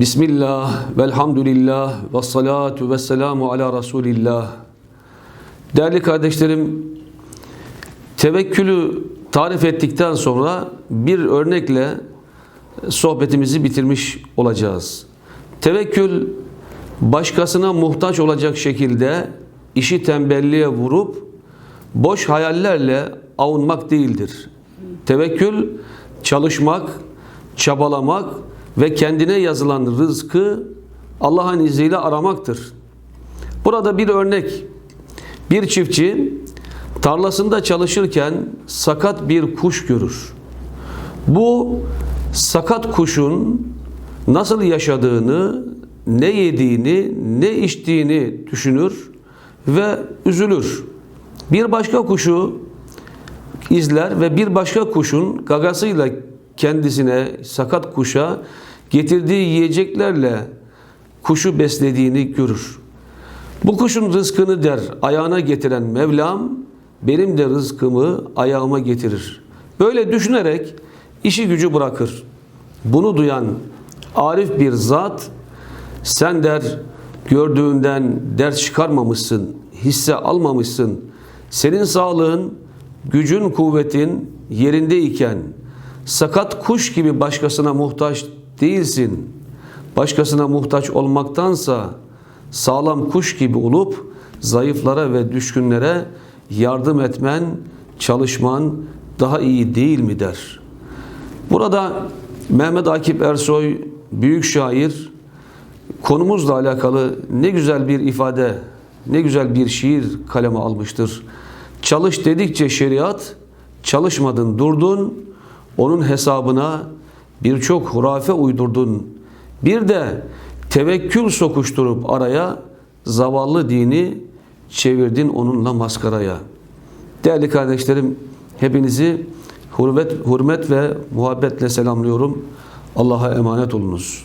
Bismillah, velhamdülillah, ve salatu ve selamu ala Resulillah. Değerli kardeşlerim, tevekkülü tarif ettikten sonra bir örnekle sohbetimizi bitirmiş olacağız. Tevekkül, başkasına muhtaç olacak şekilde işi tembelliğe vurup boş hayallerle avunmak değildir. Tevekkül, çalışmak, çabalamak ve kendine yazılan rızkı Allah'ın izniyle aramaktır. Burada bir örnek. Bir çiftçi tarlasında çalışırken sakat bir kuş görür. Bu sakat kuşun nasıl yaşadığını, ne yediğini, ne içtiğini düşünür ve üzülür. Bir başka kuşu izler ve bir başka kuşun gagasıyla kendisine sakat kuşa getirdiği yiyeceklerle kuşu beslediğini görür. Bu kuşun rızkını der ayağına getiren Mevlam benim de rızkımı ayağıma getirir. Böyle düşünerek işi gücü bırakır. Bunu duyan arif bir zat sen der gördüğünden ders çıkarmamışsın, hisse almamışsın. Senin sağlığın, gücün, kuvvetin yerindeyken sakat kuş gibi başkasına muhtaç değilsin. Başkasına muhtaç olmaktansa sağlam kuş gibi olup zayıflara ve düşkünlere yardım etmen, çalışman daha iyi değil mi der. Burada Mehmet Akif Ersoy büyük şair konumuzla alakalı ne güzel bir ifade, ne güzel bir şiir kaleme almıştır. Çalış dedikçe şeriat, çalışmadın durdun, onun hesabına birçok hurafe uydurdun. Bir de tevekkül sokuşturup araya zavallı dini çevirdin onunla maskaraya. Değerli kardeşlerim, hepinizi hürmet, hürmet ve muhabbetle selamlıyorum. Allah'a emanet olunuz.